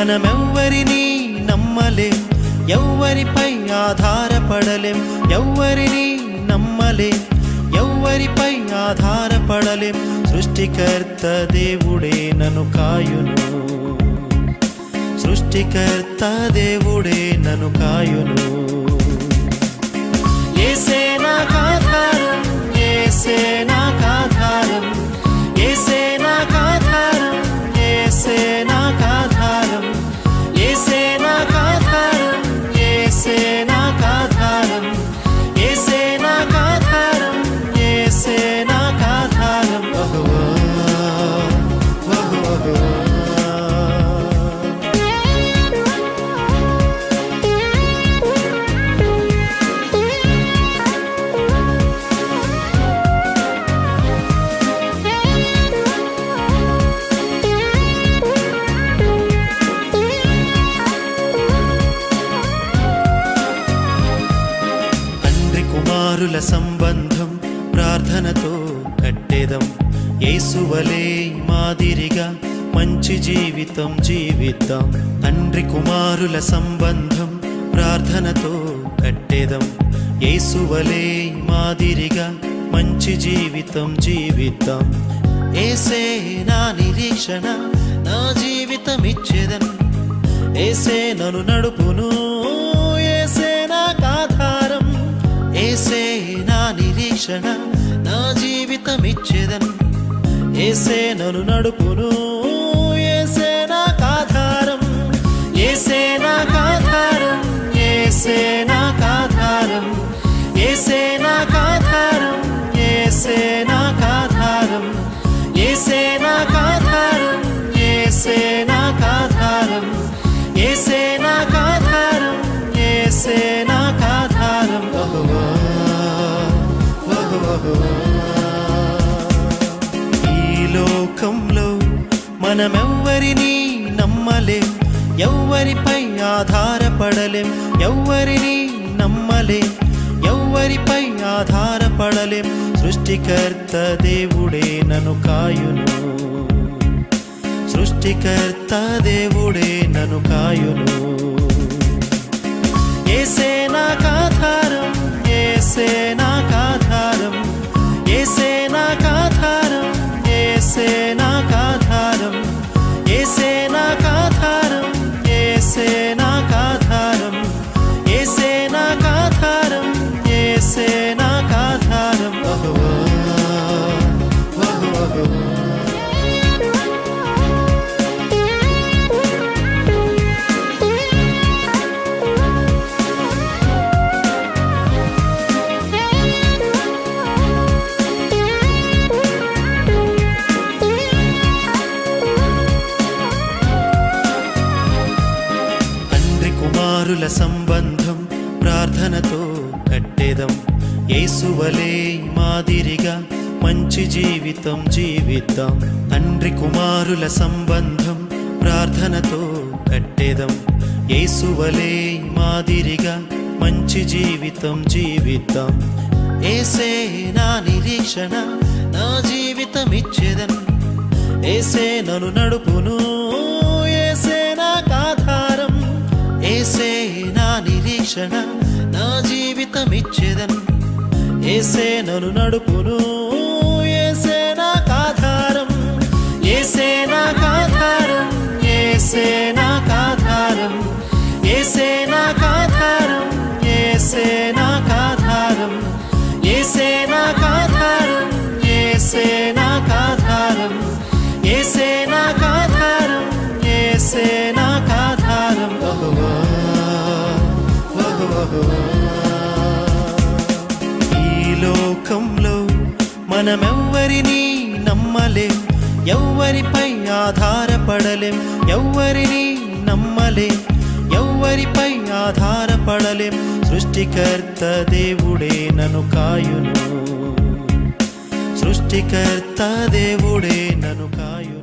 మనమెవ్వరిని నమ్మలేం. ఎవ్వరిపై ఆధారపడలేం. ఎవ్వరిని నమ్మలేం. ఎవ్వరిపై ఆధారపడలేం. సృష్టికర్త దేవుడే నన్ను కాయును. సృష్టికర్త దేవుడే నన్ను కాయును. ఏసే నా కాధారం ఏసే నా కుమారుల సంబంధం ప్రార్థనతో కట్టేదం. యేసువలే మాదిరిగా మంచి జీవితం జీవిద్దాం. తండ్రి కుమారుల సంబంధం ప్రార్థనతో కట్టేదం. యేసువలే మాదిరిగా మంచి జీవితం జీవిద్దాం. ఏసే నా నిరీక్షణ నా జీవితం ఇచ్చేదన్ ఏసే నన్ను నడుపును రక్షణ నా జీవితం ఇచ్చేదన్ ఏసే నన్ను నడుపును. మనమెవ్వరిని నమ్మలేం. ఎవ్వరిపై ఆధారపడలేం. ఎవ్వరిని నమ్మలేం. ఎవ్వరిపై ఆధారపడలేం. సృష్టికర్త దేవుడే నను కాయును. సృష్టికర్త దేవుడే నను కాయును. కుమారుల సంబంధం ప్రార్థనతో కట్టేదం. యేసువలే మాదిరిగా మంచి జీవితం జీవిద్దాం. తండ్రి కుమారుల సంబంధం ప్రార్థనతో కట్టేదం. యేసువలే మాదిరిగా మంచి జీవితం జీవిద్దాం. ఏసే నా నిరీక్షణ నా జీవితం ఇచ్చేదన్ ఏసే నన్ను నడుపును రక్షణ నా జీవితం ఇచ్చేదన్ ఏసే నన్ను నడుపును ఏసే నాకాధారం ఏసే మనమెవ్వరిని నమ్మలేం ఎవ్వరిపై ఆధారపడలేం ఎవ్వరిని నమ్మలేం ఎవ్వరిపై ఆధారపడలేం. సృష్టికర్త దేవుడే నను కాయును. సృష్టికర్త దేవుడే నను కాయును.